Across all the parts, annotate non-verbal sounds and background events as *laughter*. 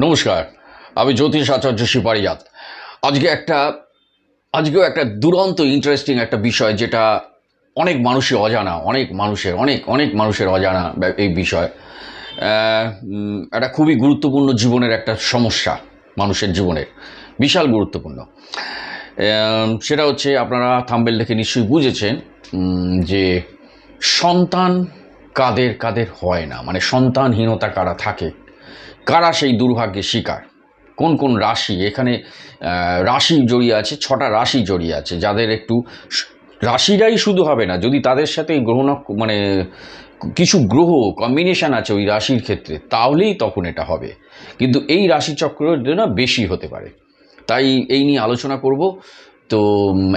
নমস্কার, আমি জ্যোতিষ আচার্য শিপারিয়াত আজকে একটা, আজকেও একটা দুরন্ত ইন্টারেস্টিং একটা বিষয় যেটা অনেক মানুষের অজানা, অনেক মানুষের, অনেক অনেক মানুষের অজানা এই বিষয়। একটা খুবই গুরুত্বপূর্ণ জীবনের একটা সমস্যা মানুষের জীবনের, বিশাল গুরুত্বপূর্ণ। সেটা হচ্ছে আপনারা থাম্বেল দেখে নিশ্চয়ই বুঝেছেন যে সন্তান কাদের কাদের হয় না মানে সন্তানহীনতা কারা থাকে কারা সেই দুর্ভাগ্যের শিকার? কোন কোন রাশি? এখানে রাশি জড়িয়ে আছে, ছটা রাশি জড়িয়ে আছে, যাদের একটু রাশিরাই শুধু হবে না, যদি তাদের সাথে গ্রহ মানে কিছু গ্রহ কম্বিনেশন আছে ওই রাশির ক্ষেত্রে, তাহলেই তখন এটা হবে। কিন্তু এই রাশিচক্র না বেশি হতে পারে। তাই এই নিয়ে আলোচনা করব। তো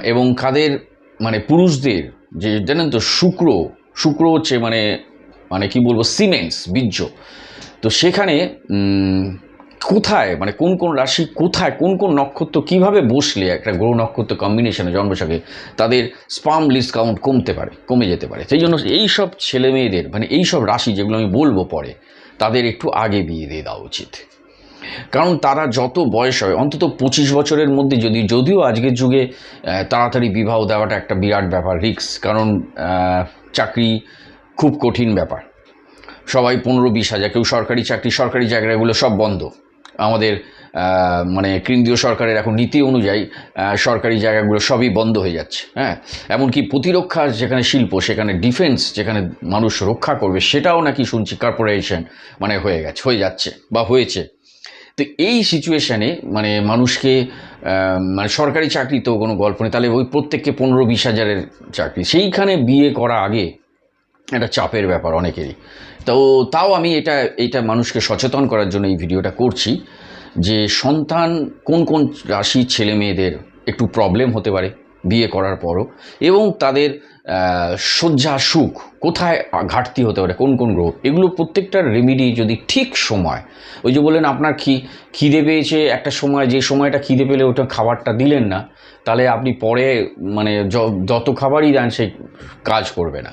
এবং কাদের মানে পুরুষদের, যে, জানেন তো, শুক্র শুক্র হচ্ছে মানে মানে কি বলব সিমেন্টস বীর্য। তো সেখানে কোথায় মানে কোন কোন রাশি কোথায়, কোন কোন নক্ষত্র কীভাবে বসলে একটা গ্রহ নক্ষত্র কম্বিনেশনে জন্মসাকে তাদের স্পাম লিস্ট কাউন্ট কমতে পারে, কমে যেতে পারে? সেই জন্য এই সব ছেলে মেয়েদের মানে এই সব রাশি যেগুলো আমি বলব পরে, তাদের একটু আগে বিয়ে দিয়ে দেওয়া উচিত। কারণ তারা যত বয়স হয় অন্তত পঁচিশ বছরের মধ্যে যদি, যদিও আজকের যুগে তাড়াতাড়ি বিবাহ দেওয়াটা একটা বিরাট ব্যাপার রিক্স কারণ চাকরি খুব কঠিন ব্যাপার। সবাই পনেরো বিশ হাজার, কেউ সরকারি চাকরি, সরকারি জায়গাগুলো সব বন্ধ। আমাদের মানে কেন্দ্রীয় সরকারের এখন নীতি অনুযায়ী সরকারি জায়গাগুলো সবই বন্ধ হয়ে যাচ্ছে হ্যাঁ? এমনকি প্রতিরক্ষার যেখানে শিল্প, সেখানে ডিফেন্স, যেখানে মানুষ রক্ষা করবে, সেটাও নাকি শুনছি কর্পোরেশন মানে হয়ে গেছে, হয়ে যাচ্ছে বা হয়েছে। তো এই সিচুয়েশানে মানে মানুষকে মানে সরকারি চাকরি তো কোনো গল্প নেই, তাহলে ওই প্রত্যেককে পনেরো বিশ হাজারের চাকরি। সেইখানে বিয়ে করা আগে একটা চাপের ব্যাপার অনেকেরই। তো তাও আমি এটা এটা মানুষকে সচেতন করার জন্য এই ভিডিওটা করছি যে সন্তান কোন কোন রাশির ছেলে মেয়েদের একটু প্রবলেম হতে পারে বিয়ে করার পরও এবং তাদের শয্যা সুখ কোথায় ঘাটতি হতে পারে, কোন কোন গ্রহ, এগুলো প্রত্যেকটার রেমিডি যদি ঠিক সময়, ওই যে বললেন আপনার কি, খিদে পেয়েছে একটা সময়, যে সময়টা খিদে পেলে ওটা খাবারটা দিলেন না, তাহলে আপনি পরে মানে যত খাবারই দেন সে কাজ করবে না।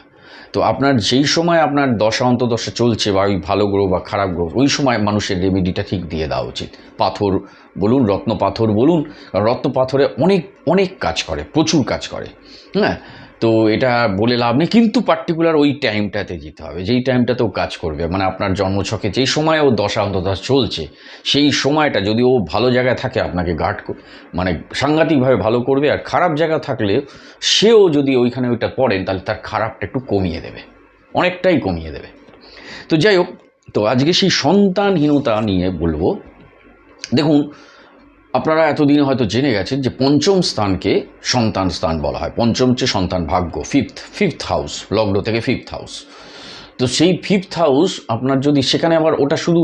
তো আপনার যেই সময় আপনার দশা অন্তদশা চলছে বা ওই ভালো গ্রহ বা খারাপ গ্রহ, ওই সময় মানুষের রেমেডিটা ঠিক দিয়ে দেওয়া উচিত। পাথর বলুন রত্ন পাথর বলুন রত্ন পাথরে অনেক অনেক কাজ করে, প্রচুর কাজ করে। হ্যাঁ? তো এটা বলে লাভ নেই। কিন্তু পার্টিকুলার ওই টাইমটাতে যেতে হবে। যেই টাইমটাতেও কাজ করবে মানে আপনার জন্মছকে যেই সময় ও দশা অন্তদশা চলছে, সেই সময়টা যদি ও ভালো জায়গায় থাকে, আপনাকে গার্ড মানে সাংঘাতিকভাবে ভালো করবে। আর খারাপ জায়গা থাকলে সেও যদি ওইখানে ওইটা পড়েন তাহলে তার খারাপটা একটু কমিয়ে দেবে। অনেকটাই কমিয়ে দেবে। তো যাই হোক, তো আজকে সেই সন্তানহীনতা নিয়ে বলব। দেখুন আপনারা এতদিন হয়তো জেনে গেছেন যে পঞ্চম স্থানকে সন্তান স্থান বলা হয়। পঞ্চম হচ্ছে সন্তান ভাগ্য ফিফথ ফিফথ হাউস লগ্ন থেকে ফিফথ হাউস তো সেই ফিফথ হাউস আপনার যদি সেখানে আবার ওটা শুধু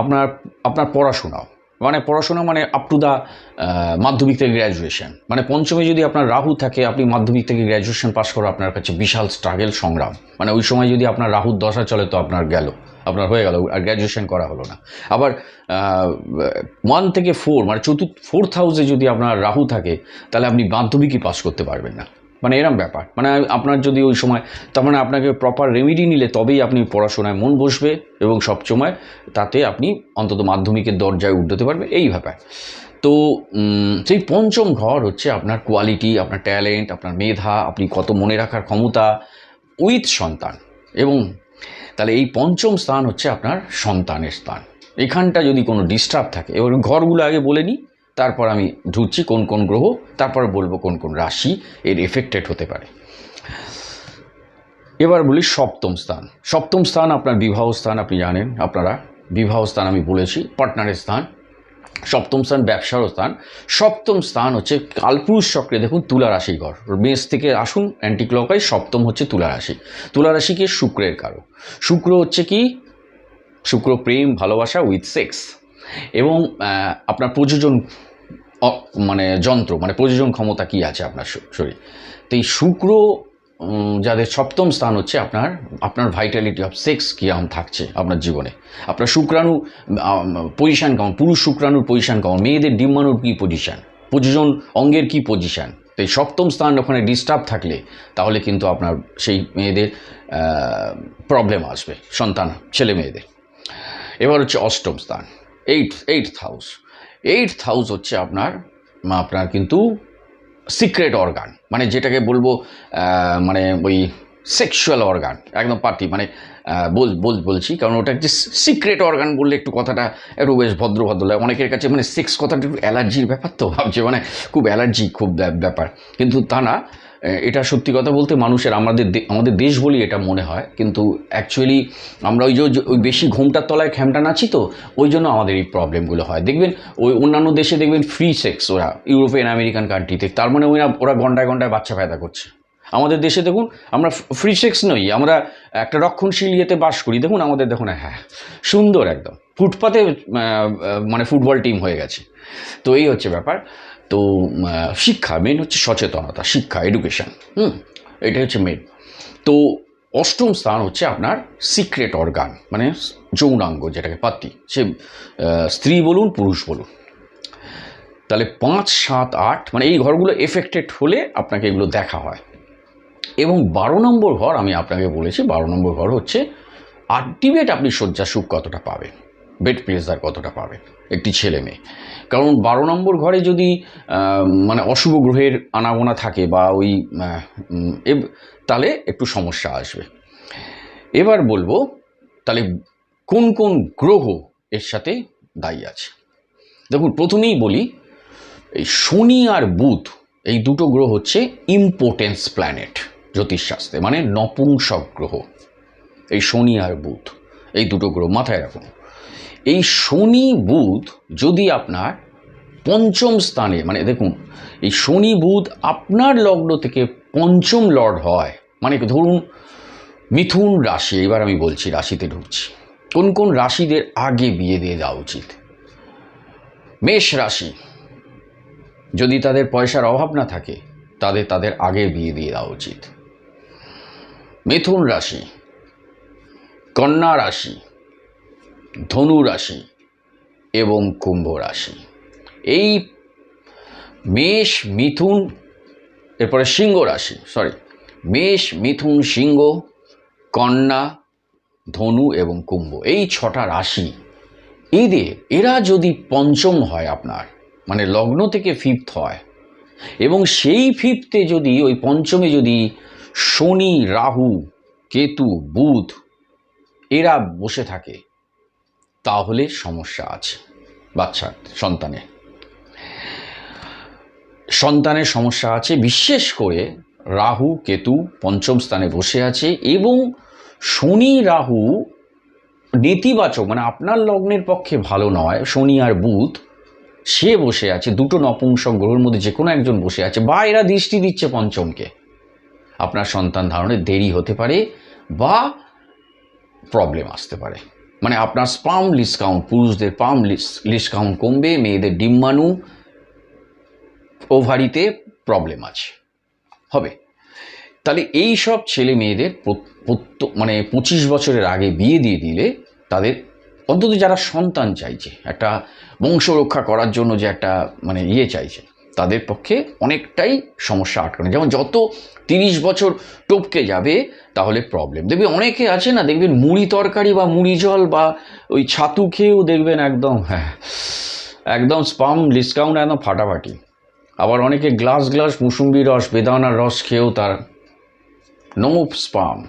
আপনার আপনার পড়াশোনা মানে পড়াশোনা মানে আপ টু দ্য মাধ্যমিক থেকে গ্র্যাজুয়েশন মানে পঞ্চমে যদি আপনার রাহু থাকে, আপনি মাধ্যমিক থেকে গ্র্যাজুয়েশন পাস করা আপনার কাছে বিশাল স্ট্রাগল সংগ্রাম। মানে ওই সময় যদি আপনার রাহুর দশা চলে তো আপনার গেল। আপনার হয়ে গেল, আর গ্র্যাজুয়েশন করা হলো না। আবার ওয়ান থেকে ফোর মানে চতুর্থ ফোর্থ হাউসে যদি আপনার রাহু থাকে, তাহলে আপনি মাধ্যমিকই পাস করতে পারবেন না। মানে এরম ব্যাপার। মানে আপনার যদি ওই সময়, তার মানে আপনাকে প্রপার রেমিডি নিলে তবেই আপনি পড়াশোনায় মন বসবে এবং সবসময় তাতে আপনি অন্তত মাধ্যমিকের দরজায় উঠতে পারবে, এই ব্যাপার। তো সেই পঞ্চম ঘর হচ্ছে আপনার কোয়ালিটি আপনার ট্যালেন্ট আপনার মেধা, আপনি কত মনে রাখার ক্ষমতা উইথ সন্তান। এবং তাহলে এই পঞ্চম স্থান হচ্ছে আপনার সন্তানের স্থান। এখানটা যদি কোনো ডিস্টার্ব থাকে, এবার ঘরগুলো আগে বলে নিই, তারপর আমি ঢুকছি কোন কোন গ্রহ, তারপর বলব কোন কোন রাশি, এর এফেক্টেড হতে পারে। এবার বলি সপ্তম স্থান। সপ্তম স্থান আপনার বিবাহ স্থান, আপনি জানেন, আপনারা বিবাহ স্থান আমি বলেছি পার্টনারের স্থান। সপ্তম স্থান ব্যবসার স্থান। সপ্তম স্থান হচ্ছে কালপুরুষ চক্রে দেখুন তুলা রাশি ঘর। মেষ থেকে আসুন অ্যান্টিক্লকাই সপ্তম হচ্ছে তুলা রাশি। তুলা রাশিকে শুক্রের কারও শুক্র হচ্ছে কি? শুক্র প্রেম, ভালোবাসা উইথ সেক্স এবং আপনার প্রযোজন মানে যন্ত্র মানে প্রযোজন ক্ষমতা কি আছে আপনার শরীর? তো এই শুক্র যাদের সপ্তম স্থান হচ্ছে আপনার আপনার ভাইটালিটি অফ সেক্স কীরকম থাকছে আপনার জীবনে? আপনার শুক্রাণু পজিশান কেমন? পুরুষ শুক্রাণুর পজিশান কেমন? মেয়েদের ডিম্বাণুর কী পজিশান প্রযোজন অঙ্গের কী পজিশান তো এই সপ্তম স্থান ওখানে ডিস্টার্ব থাকলে, তাহলে কিন্তু আপনার সেই মেয়েদের প্রবলেম আসবে, সন্তান, ছেলে মেয়েদের। এবার হচ্ছে অষ্টম স্থান eight eight house eight house হচ্ছে আপনার আপনার কিন্তু সিক্রেট অর্গান মানে যেটাকে বলব মানে ওই সেক্সুয়াল অর্গান একদম পার্টি মানে বল বল, বলছি, কারণ ওটা যে সিক্রেট অর্গান বললে একটু কথাটা একটু বেশ ভদ্র ভদ্র লাগে। অনেকের কাছে মানে সেক্স কথাটা একটু অ্যালার্জির ব্যাপার তো, ভাবছে মানে খুব অ্যালার্জি খুব ব্যাপার। কিন্তু তা না এটা সত্যি কথা বলতে মানুষের, আমাদের আমাদের দেশ বলি এটা মনে হয়। কিন্তু অ্যাকচুয়ালি আমরা ওই যে, ওই বেশি ঘুমটার তলায় খ্যামটা নাচি তো, ওই জন্য আমাদের এই প্রবলেমগুলো হয়। দেখবেন, ওই অন্যান্য দেশে দেখবেন ফ্রি সেক্স ওরা ইউরোপিয়ান আমেরিকান কান্ট্রিতে তার মানে ওরা ওরা ঘন্টায় ঘন্টায় বাচ্চা ফায়দা করছে। আমাদের দেশে দেখুন, আমরা ফ্রি সেক্স নই, আমরা একটা রক্ষণশীল ইয়েতে বাস করি। দেখুন, আমাদের দেখুন হ্যাঁ সুন্দর একদম। ফুটপাতে মানে ফুটবল টিম হয়ে গেছে। তো এই হচ্ছে ব্যাপার। তো শিক্ষা মেন হচ্ছে সচেতনতা, শিক্ষা এডুকেশন হুম? এটাই হচ্ছে মেন তো, অষ্টম স্থান হচ্ছে আপনার সিক্রেট অর্গান মানে যৌনাঙ্গ যেটাকে পাত্তি সে স্ত্রী বলুন, পুরুষ বলুন। তাহলে পাঁচ, সাত, আট মানে এই ঘরগুলো এফেক্টেড হলে আপনাকে এগুলো দেখা হয়। এবং বারো নম্বর ঘর, আমি আপনাকে বলেছি, বারো নম্বর ঘর হচ্ছে আলটিমেট আপনি শয্যা সুখ কতটা পাবেন। বেড প্লেজার কতটা পাবে? একটি ছেলে মেয়ে। কারণ বারো নম্বর ঘরে যদি মানে অশুভ গ্রহের আনাগোনা থাকে বা ওই তাহলে একটু সমস্যা আসবে। এবার বলব, তাহলে কোন কোন গ্রহ এর সাথে দায়ী আছে? দেখুন, প্রথমেই বলি, এই শনি আর বুধ, এই দুটো গ্রহ হচ্ছে ইম্পোর্টেন্স প্ল্যানেট, জ্যোতিষশাস্ত্রে মানে নপুংসক গ্রহ, এই শনি আর বুধ, এই দুটো গ্রহ মাথায় রাখুন। এই শনি বুধ যদি আপনার পঞ্চম স্থানে মানে দেখুন, এই শনি বুধ আপনার লগ্ন থেকে পঞ্চম লর্ড হয় মানে ধরুন, মিথুন রাশি, এবার আমি বলছি রাশিতে ঢুকছি। কোন কোন রাশিদের আগে বিয়ে দিয়ে দেওয়া উচিত? মেষ রাশি, যদি তাদের পয়সার অভাব না থাকে, তাদের তাদের আগে বিয়ে দিয়ে দেওয়া উচিত। মিথুন রাশি, কন্যা রাশি ধনু রাশি এবং কুম্ভ রাশি। এই মেষ, মিথুন, এরপরে সিংহ রাশি সরি মেষ, মিথুন, সিংহ, কন্যা, ধনু এবং কুম্ভ, এই ছটা রাশি। এদের এরা যদি পঞ্চম হয় আপনার মানে লগ্ন থেকে ফিফথ হয়, এবং সেই ফিফথে যদি, ওই পঞ্চমে যদি শনি, রাহু, কেতু, বুধ, এরা বসে থাকে তাহলে সমস্যা আছে। বাচ্চার সন্তানের সন্তানের সমস্যা আছে, বিশেষ করে রাহু, কেতু পঞ্চম স্থানে বসে আছে এবং শনি, রাহু নেতিবাচক মানে আপনার লগ্নের পক্ষে ভালো নয়, শনি আর বুধ, সে বসে আছে, দুটো নপুংসক গ্রহের মধ্যে যে কোনো একজন বসে আছে, বা এরা দৃষ্টি দিচ্ছে পঞ্চমকে। আপনার সন্তান ধারণের দেরি হতে পারে বা প্রবলেম আসতে পারে। মানে আপনার স্পাম লিস্ট কাউন্ট পুরুষদের পাম লিস্ট কাউন্ট কমবে, মেয়েদের ডিম্বাণু ওভারিতে প্রবলেম আছে। হবে। তাহলে এই সব ছেলে মেয়েদের মানে পঁচিশ বছরের আগে বিয়ে দিয়ে দিলে তাদের অন্তত যারা সন্তান চাইছে, একটা বংশ রক্ষা করার জন্য যে একটা মানে ইয়ে চাইছে তাদের পক্ষে অনেকটাই সমস্যা আটকানো। যেমন যত তিরিশ বছর টপকে যাবে, তাহলে প্রবলেম দেখবে অনেকে আছে না দেখবেন মুড়ি তরকারি বা মুড়ি জল বা ওই ছাতু খেয়েও দেখবেন একদম হ্যাঁ একদম স্পাম ডিসকাউন্ট একদম ফাটাফাটি। আবার অনেকে গ্লাস গ্লাস মুসুম্বি রস, বেদানার রস খেয়েও তার নো স্পাম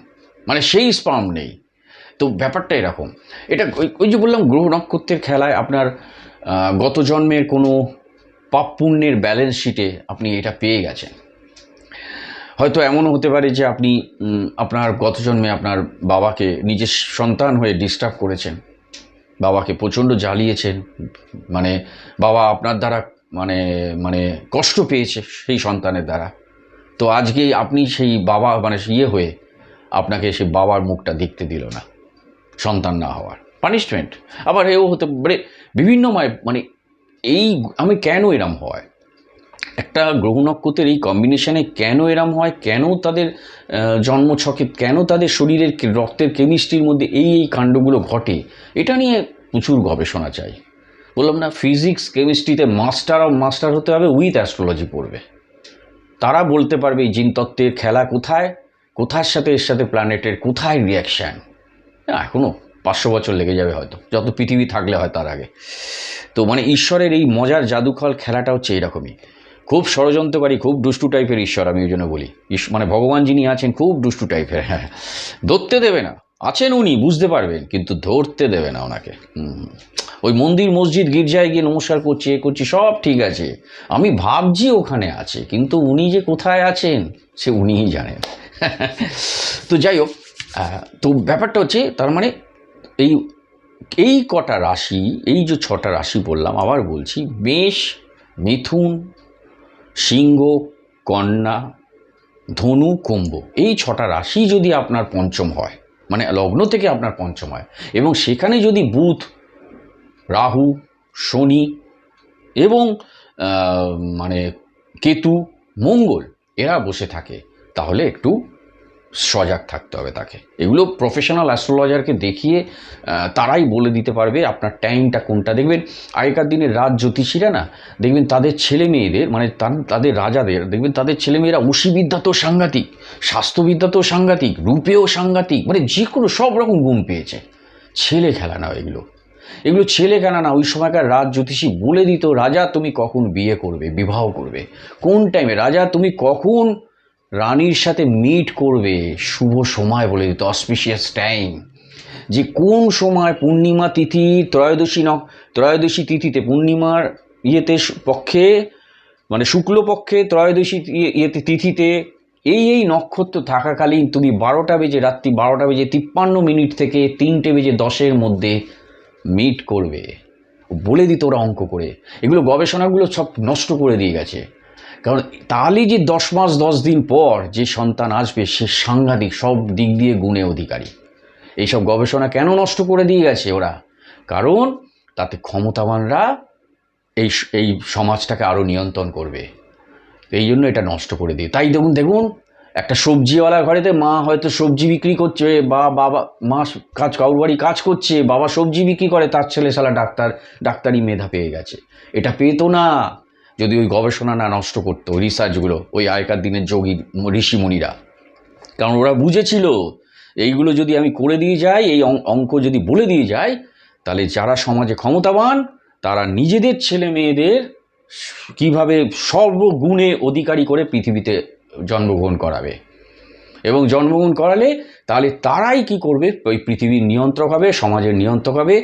মানে সেই স্পাম নেই। তো ব্যাপারটা এরকম। এটা ওই- যে বললাম, গ্রহ নক্ষত্রের খেলায় আপনার গত জন্মের কোনো পাপ পুণ্যের ব্যালেন্স শিটে আপনি এটা পেয়ে গেছেন। হয়তো এমনও হতে পারে যে আপনি আপনার গত জন্মে আপনার বাবাকে, নিজের সন্তান হয়ে ডিস্টার্ব করেছেন, বাবাকে প্রচণ্ড জ্বালিয়েছেন মানে বাবা আপনার দ্বারা মানে মানে কষ্ট পেয়েছে সেই সন্তানের দ্বারা। তো আজকে আপনি সেই বাবা মানে ইয়ে হয়ে আপনাকে সে বাবার মুখটা দেখতে দিল না, সন্তান না হওয়ার। পানিশমেন্ট আবার এও হতে মানে বিভিন্ন মানে এই আমি কেন এরম হয়? একটা গ্রহ নক্ষত্রের এই কম্বিনেশনে কেন এরম হয়? কেন তাদের জন্মছকে কেন তাদের শরীরের রক্তের কেমিস্ট্রির মধ্যে এই এই কাণ্ডগুলো ঘটে? এটা নিয়ে প্রচুর গবেষণা চাই। বললাম না ফিজিক্স কেমিস্ট্রিতে মাস্টার অফ মাস্টার হতে হবে উইথ অ্যাস্ট্রোলজি পড়বে। তারা বলতে পারবে এই জিনতত্ত্বের খেলা কোথায়? কোথার সাথে এর সাথে প্ল্যানেটের কোথায় রিয়াকশান এখনও পাঁচশো বছর লেগে যাবে হয়তো। যত পৃথিবী থাকলে হয় তার আগে। তো মানে ঈশ্বরের এই মজার জাদুখল খেলাটা হচ্ছে এরকমই। খুব ষড়যন্ত্রকারী, খুব দুষ্টু টাইপের ঈশ্বর আমি ওই জন্য বলি। মানে ভগবান যিনি আছেন, খুব দুষ্টু টাইপের হ্যাঁ। ধরতে দেবে না। আছেন উনি, বুঝতে পারবেন, কিন্তু ধরতে দেবে না ওনাকে। ওই মন্দির, মসজিদ, গির্জায় গিয়ে নমস্কার করছি, এ করছি, সব ঠিক আছে। আমি ভাবছি ওখানে আছে, কিন্তু উনি যে কোথায় আছেন, সে উনিই জানেন। *laughs* তো যাই হোক তো ব্যাপারটা হচ্ছে, তার মানে এই এই কটা রাশি, এই যে ছটা রাশি বললাম, আবার বলছি মেষ, মিথুন, সিংহ, কন্যা, ধনু, কুম্ভ, এই ছটা রাশি যদি আপনার পঞ্চম হয় মানে লগ্ন থেকে আপনার পঞ্চম হয়, এবং সেখানে যদি বুধ, রাহু, শনি এবং মানে কেতু, মঙ্গল এরা বসে থাকে, তাহলে একটু সজাগ থাকতে হবে তাকে। এগুলো প্রফেশনাল অ্যাস্ট্রোলজারকে দেখিয়ে তারাই বলে দিতে পারবে আপনার টাইমটা কোনটা। দেখবেন, আগেকার দিনের রাজ জ্যোতিষীরা না, দেখবেন তাদের ছেলে মেয়েদের মানে তাদের রাজাদের, দেখবেন তাদের ছেলেমেয়েরা উশিবিদ্যা তো সাংঘাতিক, স্বাস্থ্যবিদ্যা তো সাংঘাতিক, রূপেও সাংঘাতিক মানে যে কোনো সব রকম গুণ পেয়েছে। ছেলে খেলা না এগুলো। এগুলো ছেলে কেনা না, ওই সময়কার রাজ জ্যোতিষী বলে দিত, রাজা তুমি কখন বিয়ে করবে, বিবাহ করবে? কোন টাইমে রাজা তুমি কখন রানীর সাথে মিট করবে শুভ সময় বলে দিত অসপিশিয়াস টাইম যে কোন সময় পূর্ণিমা তিথি, ত্রয়োদশী ন ত্রয়োদশী তিথিতে পূর্ণিমার ইয়েতে পক্ষে মানে শুক্লপক্ষে ত্রয়োদশী ইয়ে- ইয়েতে, তিথিতে এই এই নক্ষত্র থাকাকালীন তুমি বারোটা বেজে, রাত্রি বারোটা বেজে তিপ্পান্ন মিনিট থেকে তিনটে বেজে দশের মধ্যে মিট করবে। বলে দিত ওরা অঙ্ক করে। এগুলো গবেষণাগুলো সব নষ্ট করে দিয়ে গেছে। কারণ তাহলে যে দশ মাস, দশ দিন পর যে সন্তান আসবে, সে সাংঘাতিক সব দিক দিয়ে গুণে অধিকারী। এইসব গবেষণা কেন নষ্ট করে দিয়ে গেছে ওরা? কারণ তাতে ক্ষমতাবানরা এই এই সমাজটাকে আরও নিয়ন্ত্রণ করবে। এই জন্য এটা নষ্ট করে দিয়ে। তাই দেখুন দেখুন, একটা সবজিওয়ালা ঘরেতে মা হয়তো সবজি বিক্রি করছে, বা বাবা, মা কাজ কাউর বাড়ি কাজ করছে, বাবা সবজি বিক্রি করে, তার ছেলে শালা ডাক্তার, ডাক্তারি মেধা পেয়ে গেছে। এটা পেতো না। যদি ওই গবেষণা না নষ্ট করতো রিসার্চগুলো ওই আগেকার দিনের যোগী ঋষিমুনিরা। কারণ ওরা বুঝেছিল, এইগুলো যদি আমি করে দিয়ে যাই, এই অঙ্ক যদি বলে দিয়ে যাই, তাহলে যারা সমাজে ক্ষমতাবান, তারা নিজেদের ছেলে মেয়েদের কীভাবে সর্বগুণে অধিকারী করে পৃথিবীতে জন্মগ্রহণ করাবে? এবং জন্মগ্রহণ করালে তাহলে তারাই কি করবে? ওই পৃথিবীর নিয়ন্ত্রক হবে, সমাজের নিয়ন্ত্রক হবে,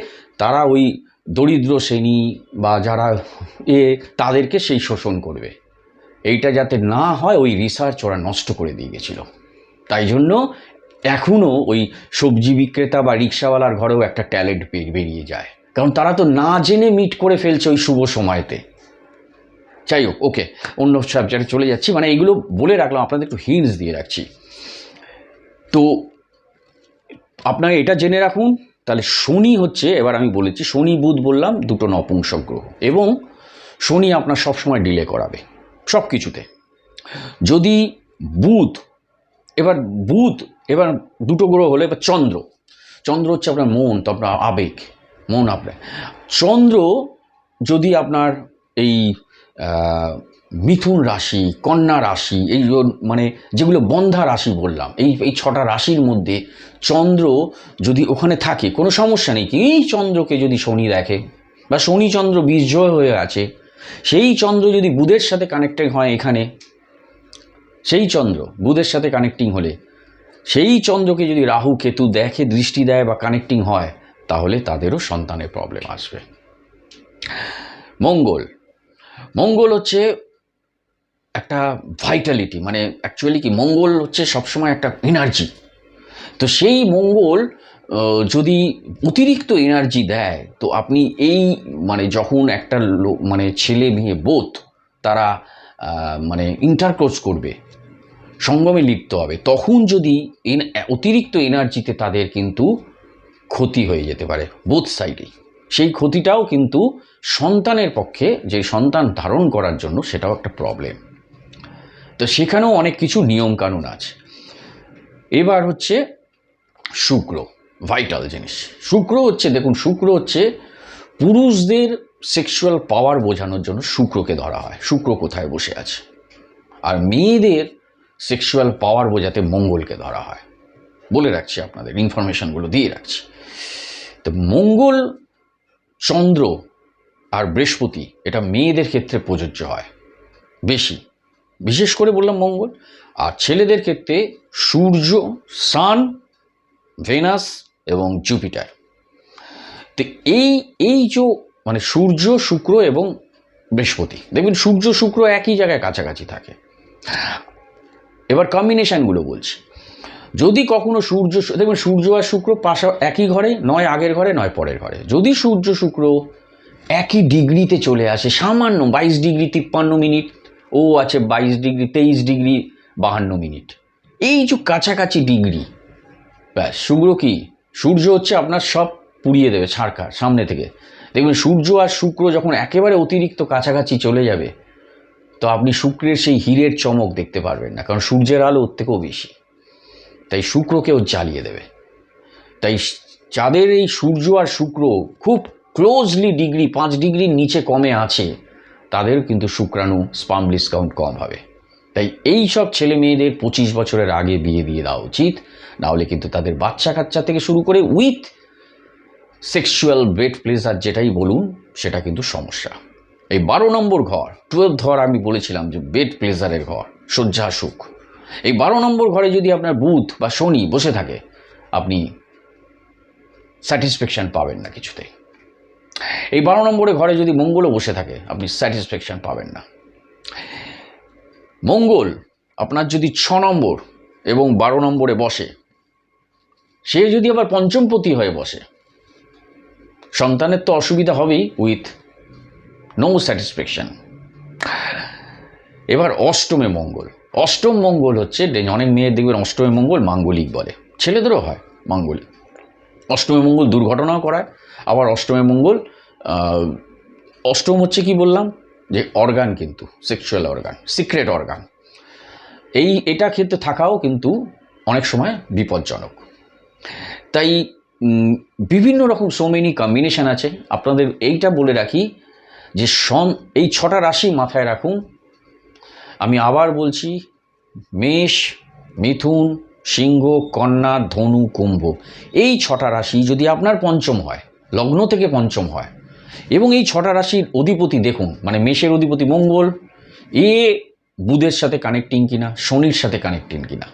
তারা ওই দরিদ্র শ্রেণি বা যারা এ, তাদেরকে সেই শোষণ করবে। এইটা যাতে না হয়, ওই রিসার্চ ওরা নষ্ট করে দিয়ে গেছিল। তাই জন্য এখনও ওই সবজি বিক্রেতা বা রিক্সাওয়ালার ঘরেও একটা ট্যালেন্ট বেরিয়ে যায়। কারণ তারা তো না জেনে মিট করে ফেলছে ওই শুভ সময়তে। যাই হোক ওকে অন্য সাবজেক্টে চলে যাচ্ছি। মানে এইগুলো বলে রাখলাম, আপনাদের একটু হিন্টস দিয়ে রাখছি। তো আপনারা এটা জেনে রাখুন তাহলে শনি হচ্ছে, এবার আমি বলেছি, শনি, বুধ বললাম, দুটো নপুংসক গ্রহ। এবং শনি আপনার সবসময় ডিলে করাবে সব কিছুতে যদি বুধ, এবার বুধ, এবার দুটো গ্রহ হলো, এবার চন্দ্র। চন্দ্র হচ্ছে আপনার মন, তো আপনার আবেগ, মন আপনার। চন্দ্র যদি আপনার এই মিথুন রাশি, কন্যা রাশি, এই মানে যেগুলো বন্ধা রাশি বললাম, এই এই ছটা রাশির মধ্যে চন্দ্র যদি ওখানে থাকে, কোনো সমস্যা নেই এই চন্দ্রকে যদি শনি দেখে, বা শনি চন্দ্র বীর্যয় হয়ে আছে, সেই চন্দ্র যদি বুধের সাথে কানেক্টেড হয় এখানে, সেই চন্দ্র বুধের সাথে কানেক্টিং হলে, সেই চন্দ্রকে যদি রাহু, কেতু দেখে, দৃষ্টি দেয় বা কানেক্টিং হয়, তাহলে তাদেরও সন্তানের প্রবলেম আসবে। মঙ্গল মঙ্গল হচ্ছে একটা ভাইটালিটি মানে অ্যাকচুয়ালি কি, মঙ্গল হচ্ছে সবসময় একটা এনার্জি তো সেই মঙ্গল যদি অতিরিক্ত এনার্জি দেয়, তো আপনি এই মানে যখন একটা মানে ছেলে মেয়ে বোধ তারা মানে ইন্টারক্রোচ করবে, সঙ্গমে লিপ্ত হবে, তখন যদি অতিরিক্ত এনার্জিতে তাদের কিন্তু ক্ষতি হয়ে যেতে পারে বোথ সাইডেই সেই ক্ষতিটাও কিন্তু সন্তানের পক্ষে, যে সন্তান ধারণ করার জন্য সেটাও একটা প্রবলেম তো সেখানেও অনেক কিছু নিয়মকানুন আছে। এবার হচ্ছে শুক্র ভাইটাল জিনিস। শুক্র হচ্ছে, দেখুন, শুক্র হচ্ছে পুরুষদের সেক্সুয়াল পাওয়ার বোঝানোর জন্য শুক্রকে ধরা হয়। শুক্র কোথায় বসে আছে? আর মেয়েদের সেক্সুয়াল পাওয়ার বোঝাতে মঙ্গলকে ধরা হয়। বলে রাখছি আপনাদের ইনফরমেশনগুলো দিয়ে রাখছি। তো মঙ্গল, চন্দ্র আর বৃহস্পতি, এটা মেয়েদের ক্ষেত্রে প্রযোজ্য হয়। বেশি। বিশেষ করে বললাম মঙ্গল। আর ছেলেদের ক্ষেত্রে সূর্য, সান, ভেনাস এবং জুপিটার। তো এই এই যে মানে সূর্য, শুক্র এবং বৃহস্পতি, দেখবেন সূর্য, শুক্র একই জায়গায় কাছাকাছি থাকে। এবার কম্বিনেশানগুলো বলছি। যদি কখনো সূর্য, দেখবেন সূর্য আর শুক্র পাশা, একই ঘরে, নয় আগের ঘরে, নয় পরের ঘরে। যদি সূর্য, শুক্র একই ডিগ্রিতে চলে আসে, সামান্য বাইশ ডিগ্রি তিপ্পান্ন মিনিট ও আছে বাইশ ডিগ্রি, তেইশ ডিগ্রি, বাহান্ন মিনিট। এই যে কাছাকাছি ডিগ্রি, ব্যাস শুক্র কি? সূর্য হচ্ছে আপনার সব পুড়িয়ে দেবে ছাড়কার সামনে থেকে। দেখবেন সূর্য আর শুক্র যখন একেবারে অতিরিক্ত কাছাকাছি চলে যাবে, তো আপনি শুক্রের সেই হীরের চমক দেখতে পারবেন না, কারণ সূর্যের আলো ওর থেকেও বেশি। তাই শুক্রকেও জ্বালিয়ে দেবে। তাই যাদের এই সূর্য আর শুক্র খুব ক্লোজলি ডিগ্রি, পাঁচ ডিগ্রির নিচে কমে আছে। তাদের কিন্তু শুক্রাণু স্পাম ডিসকাউন্ট কম হবে। তাই এই সব ছেলে মেয়েদের পঁচিশ বছরের আগে বিয়ে দিয়ে দেওয়া উচিত। নাহলে কিন্তু তাদের বাচ্চা কাচ্চা থেকে শুরু করে উইথ সেক্সুয়াল বেড প্লেজার যেটাই বলুন, সেটা কিন্তু সমস্যা। এই বারো নম্বর ঘর টুয়েলভ ঘর আমি বলেছিলাম যে বেড প্লেজারের ঘর, শয্যা সুখ। এই বারো নম্বর ঘরে যদি আপনার বুধ বা শনি বসে থাকে, আপনি স্যাটিসফ্যাকশান পাবেন না কিছুতেই। এই বারো নম্বরে ঘরে যদি মঙ্গলও বসে থাকে, আপনি স্যাটিসফ্যাকশান পাবেন না। মঙ্গল আপনার যদি ছ নম্বর এবং বারো নম্বরে বসে, সে যদি আবার পঞ্চমপতি হয়ে বসে, সন্তানের তো অসুবিধা হবেই উইথ নো স্যাটিসফ্যাকশান এবার অষ্টমে মঙ্গল। অষ্টম মঙ্গল হচ্ছে, অনেক মেয়ের দেখবেন অষ্টমে মঙ্গল মাঙ্গলিক বলে। ছেলেদেরও হয় মাঙ্গলিক। অষ্টমী মঙ্গল দুর্ঘটনাও করায়, আবার অষ্টমী মঙ্গল অষ্টম হচ্ছে কি বললাম? যে অর্গান কিন্তু সেক্সুয়াল অর্গান সিক্রেট অর্গান এই, এটা ক্ষেত্রে থাকাও কিন্তু অনেক সময় বিপজ্জনক। তাই বিভিন্ন রকম সো মেনি কম্বিনেশান আছে। আপনাদের এইটা বলে রাখি যে সন, এই ছটা রাশি মাথায় রাখুন। আমি আবার বলছি, মেষ, মিথুন সিংহ, কন্যা, ধনু, কুম্ভ। এই ছটা রাশি যদি আপনার পঞ্চম হয়, লগ্ন থেকে পঞ্চম হয়, এবং এই ছটা রাশির অধিপতি দেখুন মানে মেষের অধিপতি মঙ্গল, এ বুধের সাথে কানেক্টিং কিনা, শনির সাথে কানেক্টিং কিনা,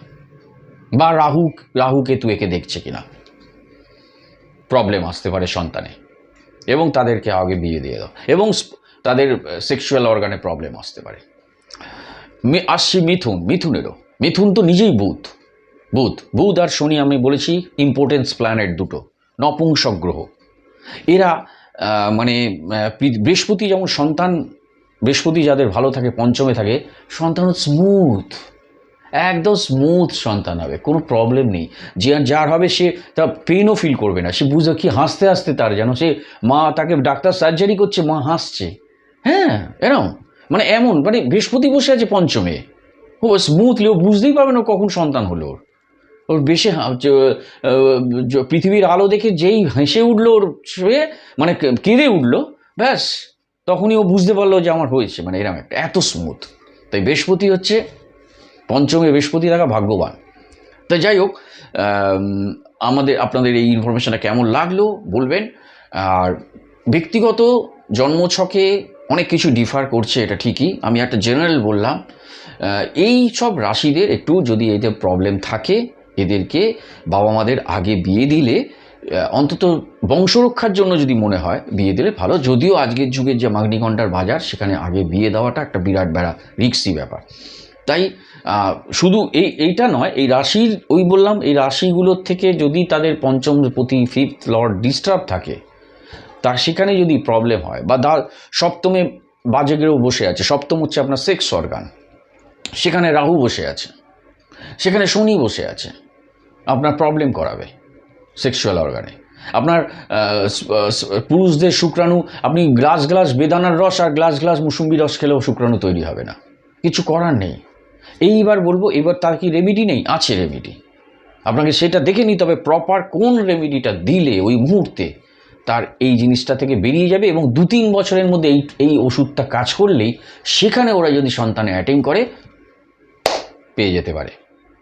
বা রাহু রাহু কেতু একে দেখছে কিনা প্রবলেম আসতে পারে সন্তানে, এবং তাদেরকে আগে বিয়ে দিয়ে দাও, এবং তাদের সেক্সুয়াল অর্গানে প্রবলেম আসতে পারে। আসছি মিথুন, মিথুনেরও, মিথুন তো নিজেই বুধ। বুধ বুধ আর শনি আমি বলেছি ইম্পর্টেন্স প্ল্যানেট দুটো নপুংসক গ্রহ এরা মানে বৃহস্পতি যেমন সন্তান, বৃহস্পতি যাদের ভালো থাকে, পঞ্চমে থাকে, সন্তান স্মুথ একদম স্মুথ সন্তান হবে, কোনো প্রবলেম নেই। যে যার হবে, সে তা পেনও ফিল করবে না, সে বুঝে কি হাসতে হাসতে তার যেন সে মা তাকে ডাক্তার সার্জারি করছে, মা হাসছে। হ্যাঁ এরম মানে এমন মানে বৃহস্পতি বসে আছে পঞ্চমে, ও স্মুথলি ও বুঝতেই পারবে না কখন সন্তান হলো ওর। ওর বেশি পৃথিবীর আলো দেখে যেই হেসে উঠল ওর শুয়ে মানে কেঁদে উঠল, ব্যাস। তখনই ও বুঝতে পারল যে আমার হয়েছে মানে এরকম একটা, এত স্মুথ তাই বৃহস্পতি হচ্ছে পঞ্চমে বৃহস্পতি থাকা ভাগ্যবান। তাই যাই হোক আমাদের, আপনাদের এই ইনফরমেশনটা কেমন লাগল বলবেন। আর ব্যক্তিগত জন্মছকে অনেক কিছু ডিফার করছে, এটা ঠিকই। আমি একটা জেনারেল বললাম এই সব রাশিদের একটু যদি এতে প্রবলেম থাকে এদেরকে বাবা মাদের আগে বিয়ে দিলে অন্তত বংশরক্ষার জন্য যদি মনে হয় বিয়ে দিলে ভালো। যদিও আজকের যুগের যে মাগনিঘণ্টার বাজার, সেখানে আগে বিয়ে দেওয়াটা একটা বিরাট বেড়া রিক্সি ব্যাপার। তাই শুধু এই, এইটা নয়, এই রাশির, ওই বললাম, এই রাশিগুলোর থেকে যদি তাদের পঞ্চম প্রতি ফিফথ লর্ড ডিস্টার্ব থাকে, তার সেখানে যদি প্রবলেম হয়, বা দা সপ্তমে বাজে গ্রহ বসে আছে, সপ্তম হচ্ছে আপনার সেক্স অর্গান। সেখানে রাহু বসে আছে। সেখানে শনি বসে আছে। আপনার প্রবলেম করাবে সেক্সুয়াল অর্গানে আপনার পুরুষদের শুক্রাণু, আপনি গ্লাস গ্লাস বেদানার রস আর গ্লাস গ্লাস মুসুম্বি রস খেলেও শুক্রাণু তৈরি হবে না। কিছু করার নেই। এইবার বলব, এবার তার কি রেমিডি নেই? আছে রেমিডি আপনাকে সেটা দেখে নিতে হবে প্রপার কোন রেমিডিটা দিলে ওই মুহূর্তে তার এই জিনিসটা থেকে বেরিয়ে যাবে এবং দু তিন বছরের মধ্যে এই এই ওষুধটা কাজ করলেই সেখানে ওরা যদি সন্তানে অ্যাটেন্ড করে, পেয়ে যেতে পারে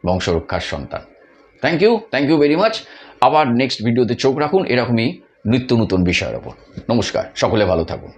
বংশরক্ষার সন্তান। Thank you thank you very much আবার নেক্সট ভিডিওতে চোখ রাখুন, এরকমই নিত্য নতুন বিষয়ের ওপর। নমস্কার, সকলে ভালো থাকুন।